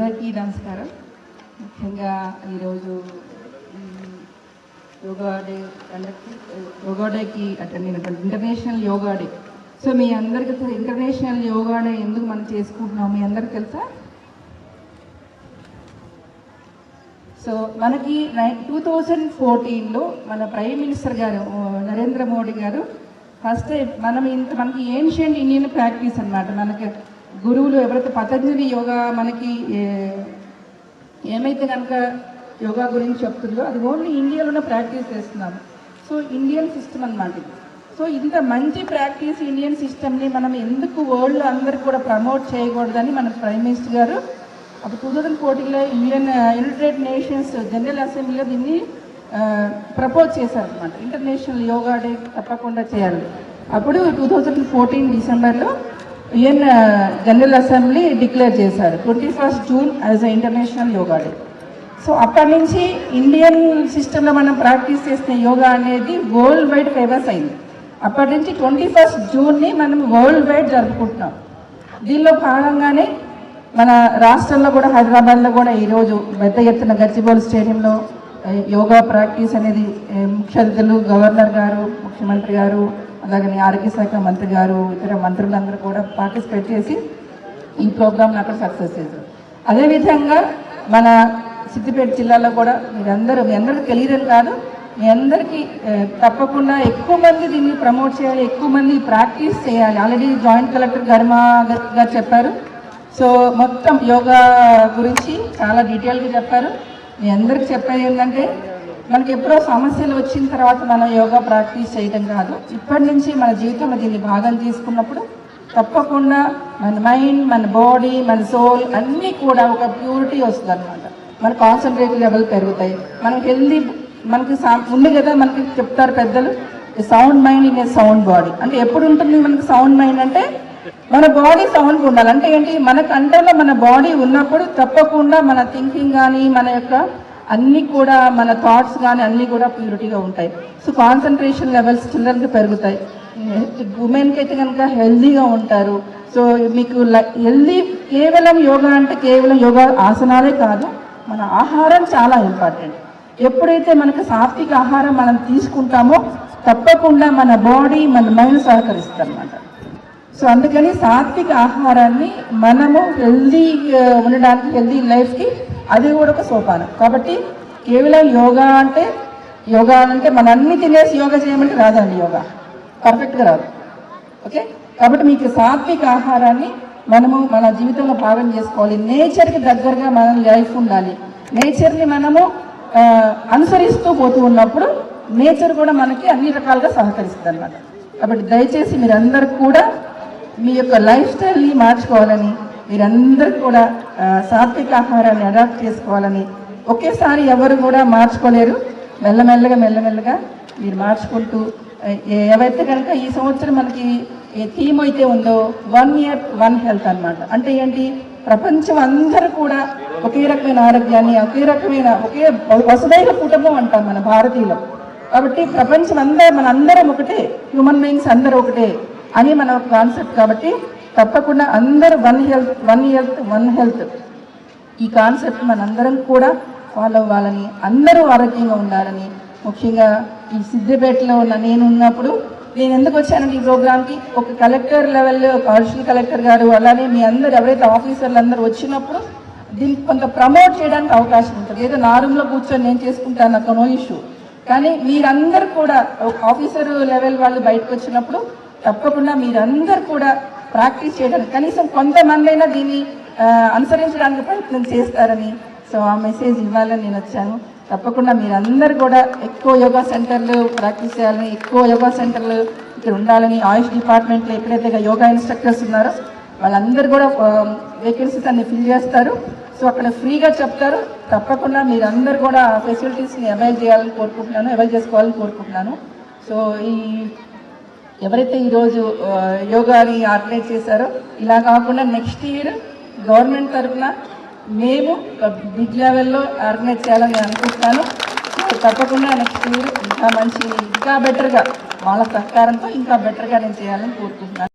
అందరికీ నమస్కారం. ముఖ్యంగా ఈరోజు యోగా డే కండక్ట్ యోగా డేకి అటెండ్ అయినటువంటి ఇంటర్నేషనల్ యోగా డే. సో మీ అందరికీ ఇంటర్నేషనల్ యోగా డే ఎందుకు మనం చేసుకుంటున్నాం? మీ అందరికి తెలుసా? సో మనకి టూ థౌజండ్ ఫోర్టీన్లో మన ప్రైమ్ మినిస్టర్ గారు నరేంద్ర మోడీ గారు ఫస్ట్ మనం ఇంత మనకి ఏన్షియంట్ ఇండియన్ ప్రాక్టీస్ అన్నమాట. మనకి గురువులు ఎవరైతే పతంజలి యోగా మనకి ఏమైతే కనుక యోగా గురించి చెప్తుందో అది ఓన్లీ ఇండియాలోనే ప్రాక్టీస్ చేస్తున్నాము సో ఇండియన్ సిస్టమ్ అనమాట ఇది. సో ఇంత మంచి ప్రాక్టీస్ ఇండియన్ సిస్టమ్ని మనం ఎందుకు వరల్డ్ అందరికి కూడా ప్రమోట్ చేయకూడదని మన ప్రైమ్ మినిస్టర్ గారు అప్పుడు టూ థౌజండ్ ఫోర్టీన్లో ఇండియన్ యునైటెడ్ నేషన్స్ జనరల్ అసెంబ్లీలో దీన్ని ప్రపోజ్ చేశారనమాట ఇంటర్నేషనల్ యోగా డే తప్పకుండా చేయాలి. అప్పుడు టూ థౌజండ్ ఫోర్టీన్ డిసెంబర్లో యుఎన్ జనరల్ అసెంబ్లీ డిక్లేర్ చేశారు twenty first June as a international yoga day. So అప్పటి నుంచి ఇండియన్ సిస్టంలో మనం ప్రాక్టీస్ చేసిన యోగా అనేది వరల్డ్ వైడ్ ఫేమస్ అయింది. అప్పటి నుంచి ట్వంటీ ఫస్ట్ జూన్ని మనం వరల్డ్ వైడ్ జరుపుకుంటున్నాం. దీనిలో భాగంగానే మన రాష్ట్రంలో కూడా హైదరాబాద్లో కూడా ఈరోజు పెద్ద ఎత్తున గచ్చిబౌలి స్టేడియంలో యోగా ప్రాక్టీస్ అనేది ముఖ్య అతిథులు గవర్నర్ గారు ముఖ్యమంత్రి గారు అలాగే ఆరోగ్య శాఖ మంత్రి గారు ఇతర మంత్రులందరూ కూడా పార్టిసిపేట్ చేసి ఈ ప్రోగ్రామ్ని అక్కడ సక్సెస్ చేశారు. అదేవిధంగా మన సిద్దిపేట జిల్లాలో కూడా మీరందరూ మీ అందరికీ తెలియదని కాదు మీ అందరికీ తప్పకుండా ఎక్కువ మంది దీన్ని ప్రమోట్ చేయాలి ఎక్కువ మంది ప్రాక్టీస్ చేయాలి. ఆల్రెడీ జాయింట్ కలెక్టర్ గర్మా గారు చెప్పారు. సో మొత్తం యోగా గురించి చాలా డీటెయిల్గా చెప్పారు. మీ అందరికి చెప్పేది ఏంటంటే మనకి ఎప్పుడో సమస్యలు వచ్చిన తర్వాత మనం యోగా ప్రాక్టీస్ చేయడం కాదు. ఇప్పటి నుంచి మన జీవితంలో దీన్ని భాగం తీసుకున్నప్పుడు తప్పకుండా మన మైండ్ మన బాడీ మన సోల్ అన్నీ కూడా ఒక ప్యూరిటీ వస్తుంది అనమాట మన కాన్సన్ట్రేట్ లెవెల్ పెరుగుతాయి. మనం హెల్దీ మనకి ఉంది కదా మనకి చెప్తారు పెద్దలు sound mind in a sound body అంటే ఎప్పుడు ఉంటుంది మనకి సౌండ్ మైండ్ అంటే? మన బాడీ సౌండ్గా ఉండాలి. అంటే ఏంటి? మన కంట్రోల్లో మన బాడీ ఉన్నప్పుడు తప్పకుండా మన థింకింగ్ కానీ మన యొక్క అన్నీ కూడా మన థాట్స్ కానీ అన్నీ కూడా ప్యూరిటీగా ఉంటాయి. సో కాన్సన్ట్రేషన్ లెవెల్స్ చిల్డ్రన్కి పెరుగుతాయి. ఉమెన్కి అయితే కనుక హెల్దీగా ఉంటారు. సో మీకు హెల్దీ కేవలం యోగా అంటే కేవలం యోగా ఆసనాలే కాదు మన ఆహారం చాలా ఇంపార్టెంట్ ఎప్పుడైతే మనకు సాత్విక ఆహారం మనం తీసుకుంటామో తప్పకుండా మన బాడీ మన మైండ్ సహకరిస్తుంది అన్నమాట. సో అందుకని సాత్విక ఆహారాన్ని మనము హెల్దీ ఉండడానికి హెల్దీ లైఫ్కి అది కూడా ఒక సోపానం. కాబట్టి కేవలం యోగా అంటే యోగా అంటే మన అన్ని తినేసి యోగా చేయమంటే రాదండి యోగా. పర్ఫెక్ట్గా రాదు. ఓకే? కాబట్టి మీకు సాత్విక ఆహారాన్ని మనము మన జీవితంలో భాగం చేసుకోవాలి. నేచర్కి దగ్గరగా మన లైఫ్ ఉండాలి. నేచర్ని మనము అనుసరిస్తూ పోతూ ఉన్నప్పుడు నేచర్ కూడా మనకి అన్ని రకాలుగా సహకరిస్తుంది అనమాట కాబట్టి దయచేసి మీరందరూ కూడా మీ యొక్క లైఫ్ స్టైల్ని మార్చుకోవాలని మీరందరూ కూడా సాత్విక ఆహారాన్ని అడాప్ట్ చేసుకోవాలని ఒకేసారి ఎవరు కూడా మార్చుకోలేరు. మెల్లమెల్లగా మెల్లమెల్లగా మీరు మార్చుకుంటూ ఏవైతే కనుక ఈ సంవత్సరం మనకి ఏ థీమ్ అయితే ఉందో వన్ ఇయర్ వన్ హెల్త్ అన్నమాట. అంటే ఏంటి? ప్రపంచం అందరూ కూడా ఒకే రకమైన ఆరోగ్యాన్ని ఒకే రకమైన ఒకే వసుదైన కుటుంబం అంటాం మన భారతీయులు. కాబట్టి ప్రపంచం అందరూ మన అందరం ఒకటే. హ్యూమన్ బీయింగ్స్ అందరూ ఒకటే. అని మన కాన్సెప్ట్ కాబట్టి తప్పకుండా అందరూ one health one health one health ఈ కాన్సెప్ట్ మనందరం కూడా ఫాలో అవ్వాలని అందరూ ఆరోగ్యంగా ఉండాలని ముఖ్యంగా ఈ సిద్దిపేటలో ఉన్న నేను ఉన్నప్పుడు నేను ఎందుకు వచ్చానంటే ఈ ప్రోగ్రామ్కి ఒక కలెక్టర్ లెవెల్లో ఒక అడిషనల్ కలెక్టర్ గారు అలానే మీ అందరు ఎవరైతే ఆఫీసర్లు అందరూ వచ్చినప్పుడు దీనికి కొంత ప్రమోట్ చేయడానికి అవకాశం ఉంటుంది. ఏదో నా రూమ్లో కూర్చొని నేను చేసుకుంటాను నాకు నో ఇష్యూ కానీ మీరందరూ కూడా ఒక ఆఫీసర్ లెవెల్ వాళ్ళు బయటకు వచ్చినప్పుడు తప్పకుండా మీరందరూ కూడా ప్రాక్టీస్ చేయడానికి కనీసం కొంతమందైనా దీన్ని అనుసరించడానికి ప్రయత్నం చేస్తారని సో ఆ మెసేజ్ ఇవ్వాలని నేను వచ్చాను. తప్పకుండా మీరందరూ కూడా ఎక్కువ యోగా సెంటర్లు ప్రాక్టీస్ చేయాలని ఎక్కువ యోగా సెంటర్లు ఇక్కడ ఉండాలని ఆయుష్ డిపార్ట్మెంట్లో ఎప్పుడైతే యోగా ఇన్స్ట్రక్టర్స్ ఉన్నారో వాళ్ళందరూ కూడా వేకెన్సీస్ అన్ని ఫిల్ చేస్తారు. సో అక్కడ ఫ్రీగా చెప్తారు. తప్పకుండా మీరందరూ కూడా ఆ ఫెసిలిటీస్ని అవైల్ చేయాలని కోరుకుంటున్నాను అవైల్ చేసుకోవాలని కోరుకుంటున్నాను. సో ఈ ఎవరైతే ఈరోజు యోగాని ఆర్గనైజ్ చేశారో ఇలా కాకుండా నెక్స్ట్ ఇయర్ గవర్నమెంట్ తరఫున మేము బిగ్ లెవెల్లో ఆర్గనైజ్ చేయాలని నేను అనుకుంటున్నాను. తప్పకుండా నెక్స్ట్ ఇయర్ ఇంకా మంచి ఇంకా బెటర్గా వాళ్ళ సహకారంతో ఇంకా బెటర్గా నేను చేయాలని కోరుకుంటున్నాను.